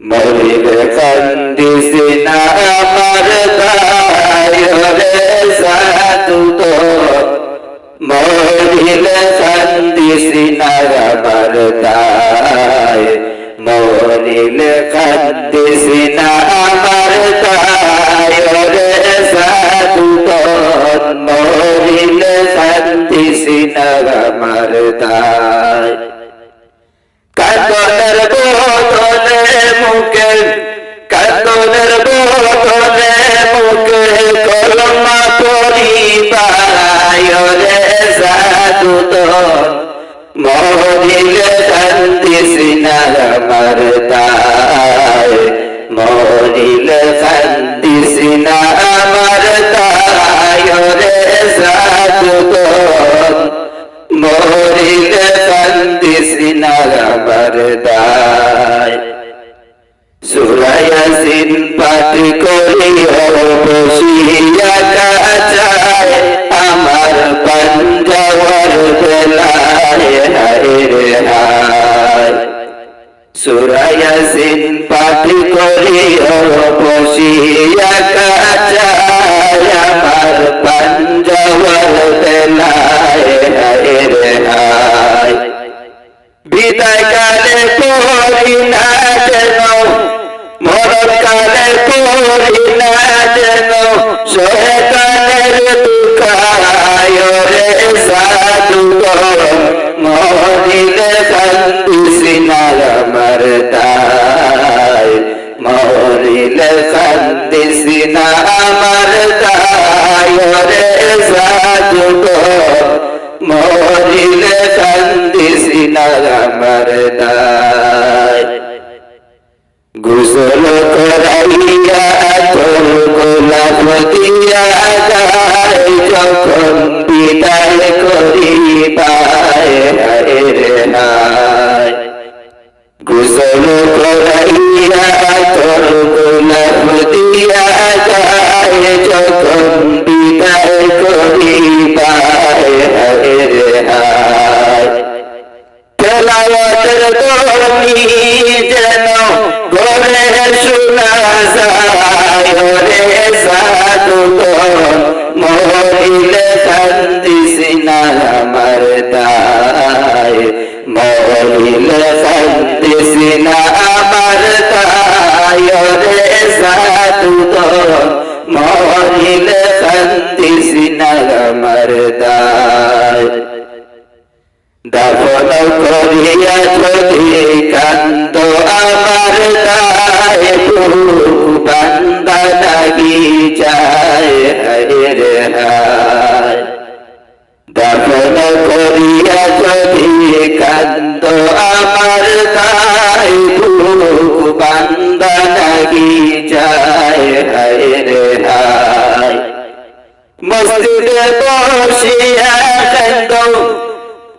মরিলে কান্দিসি না আমার ভাইরে সাধু তো। মরির কান্দিসি না আমার ভাই মরির কান্দিসি না আমার পরিবায়রে সাধু তো। মরিলে শান্তি সিনার মারতায়। মরিলে শান্তি সিনা আমার তায়রে সাধু তো। মরিলে কান্দি সিনার বরদায় সুরায়াসিন পাঠ করি বসিয়া। করি না যেন মরণ কালে করি না যেন শয়তানের দুঃখায় রে সাধু মরিলে কান্দিসি না আমার দায় মরিলে কান্দিসি না আমার দায় রে সাধু মরিলে কান্দিসি না আমার দায় গুসল করাইয়া তোর গোলাপ দিয়া গায় যখন বিদায় করি পায় হায় রে হায় গুসল করাইয়া তোর গোলাপ যায় রে সাধু মরিলে কান্দিসি না আমার দায় মরিলে কান্দিসি না আমার দায় রে সাধু মরিলে কান্দিসি না আমার দায় দাফন করিয়া যদি কান্দ আমার দায় মসজিদে বসিয়া কান্দ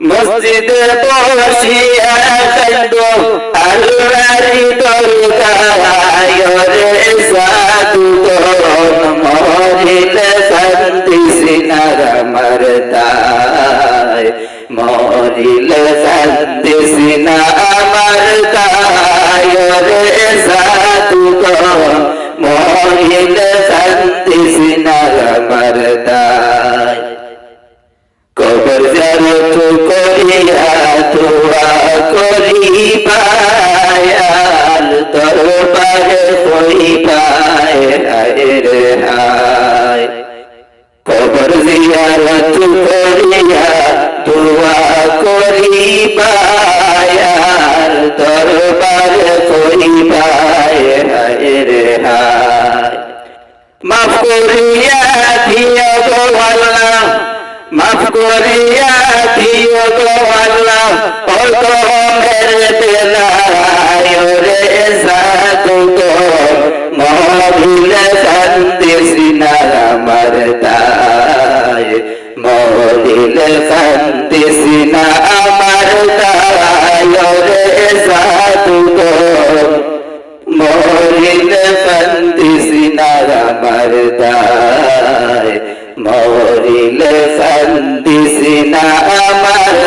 মসজিদে বসিয়া কান্দ আল্লাহরি দরগায় রে সাধু মরিলে শান্তি, সিনার মরদায় মরিলে শান্তি জিয়ারত করিয়া দোয়া করি পায়াল দরবারে হায় রে হায়। মাফ করিয়া দিও গো আল্লাহ, মাফ করিয়া দিও গো আল্লাহ অল্প মেরে বেলায় দায় মহিলে শান্তি সিনা আমার দায় রে সাধু গো। মরিলে কান্দি সিনার আমার দায় মরিলে কান্দি সিনা আমার